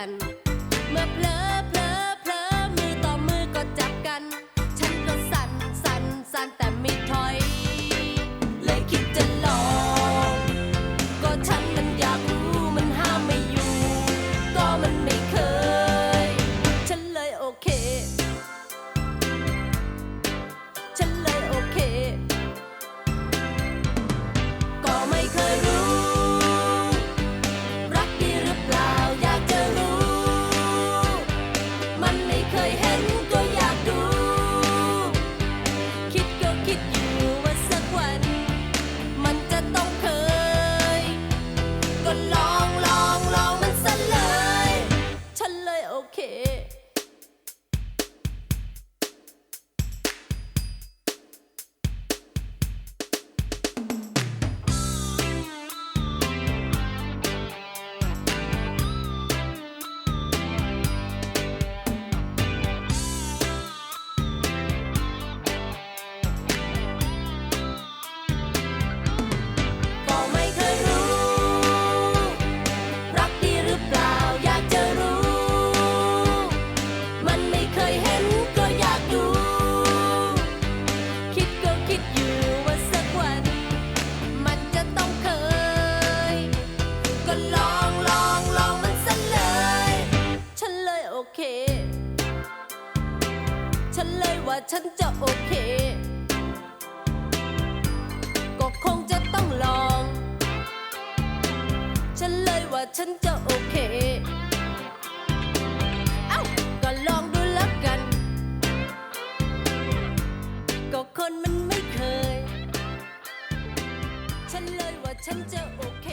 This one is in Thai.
ัน เมื่อเพลิ ฉันจะโอเค ก็คงจะต้องลอง ฉันเลยว่าฉันจะโอเค เอ้า ก็ลองดูแล้วกัน ก็คนมันไม่เคย ฉันเลยว่าฉันจะโอเค